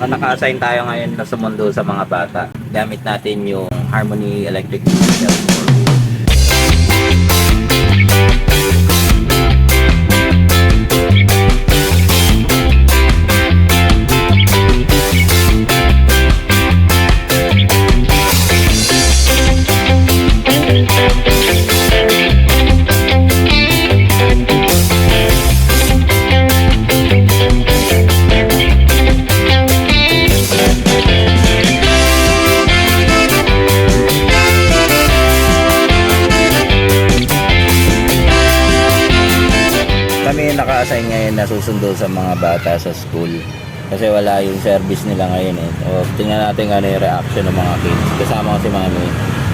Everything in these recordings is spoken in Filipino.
Ah, Naka-assign tayo ngayon na sumundo sa mga bata. Gamit natin yung Harmony Electric Vehicle. Naka-assign ngayon na susundo sa mga bata sa school. Kasi wala yung service nila ngayon eh. O, tingnan natin ano yung reaction ng mga kids. Kasama ko si Mami.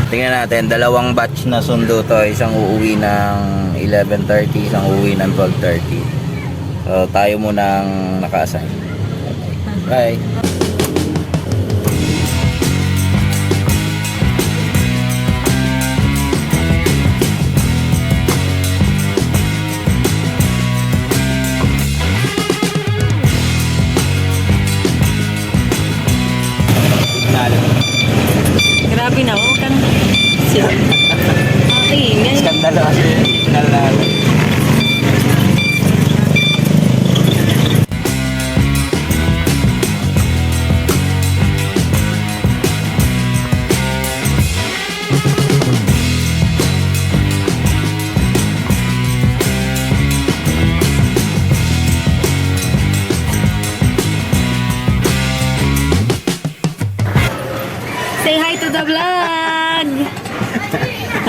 Tingnan natin, dalawang batch na sundo to. Isang uuwi ng 11.30, isang uuwi ng 12.30. So, tayo munang naka-assign. Bye! Okay, yan. Skandalo kasi signal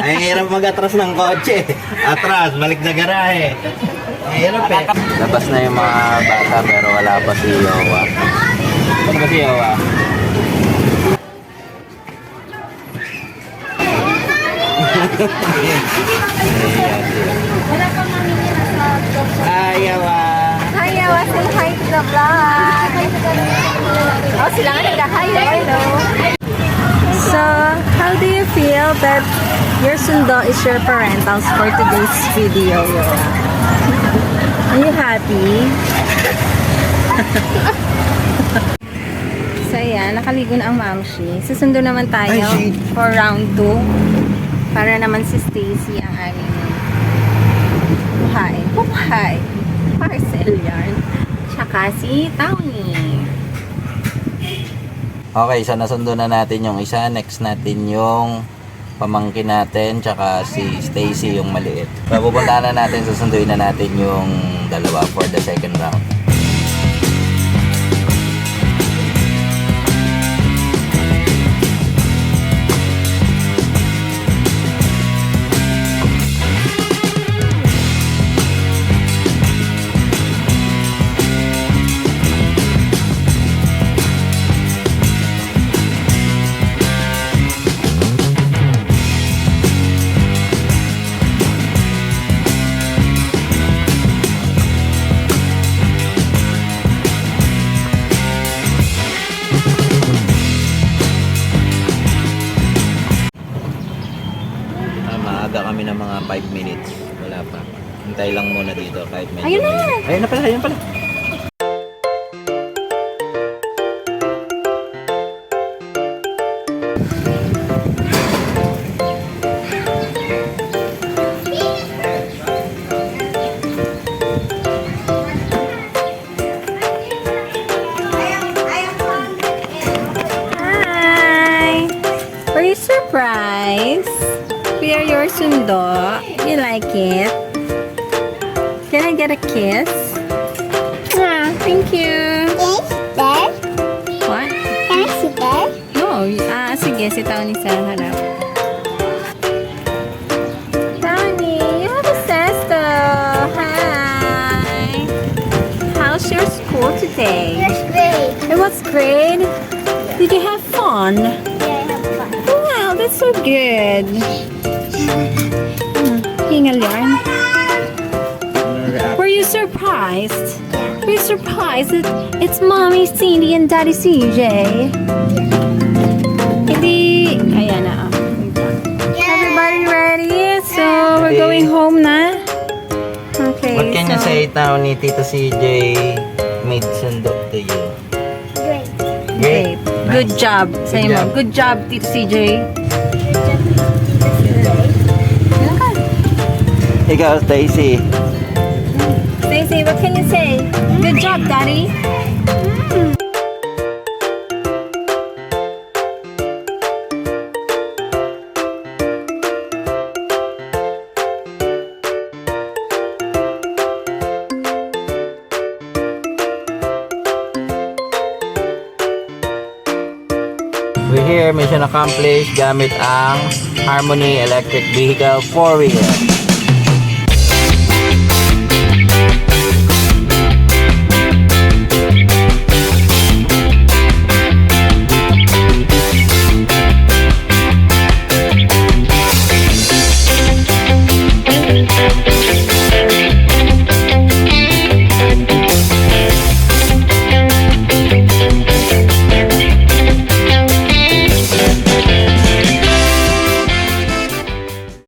Ay, hirap mag-atras ng kotse. Atras, balik sa garahe. Ay, hirap eh. Labas na yung mga bata pero wala pa si Yowa. Ano ba si Yowa? Ay, Yowa. Hi, Yawa. Say hi to the vlog. Oh, sila nga nagka-hi. Hello. So, how do you feel that your sundo is your parentals for today's video? Are you happy? so, ayan. Nakaligo na ang mamshi. Susundo naman tayo Ay, for round 2. Para naman si Stacy ang aming buhay. Buhay. Parcel yarn. Tsaka si Townie. Okay, so nasundo na natin yung isa. Next natin yung pamangkin natin, tsaka si Stacy yung maliit. Pupunta na natin, susunduin na natin yung dalawa for the second round. Mga 5 minutes. Wala pa. Hintay lang muna dito kahit medyo Ayun na! may- Ayun na pala, ayun pala. Hi! Were you surprised? We are your sundo. You like it? Can I get a kiss? Ah, thank you. Yes, there. What? Can I sit there? No, ah, sige, si Tony sa harap. Tony, you have a sister. Hi. How's your school today? Yes, great. It was great. Did you have fun? Yeah, I have fun. Wow, that's so good. Hmm, Hingal yarn. Were you surprised? Were you surprised that it's Mommy Cindy and Daddy CJ? Hindi. Ayan na. ah. Everybody ready? So, we're going home na? Okay. What can you so- say now ni Tito CJ made sundo to you? Great. Good job. Sa'yo Good mo. job. Good job, Tito CJ. Ikaw, Stacy. Stacy, what can you say? Good job, Daddy. We're here, mission accomplished gamit ang Harmony Electric Vehicle 4-wheeler.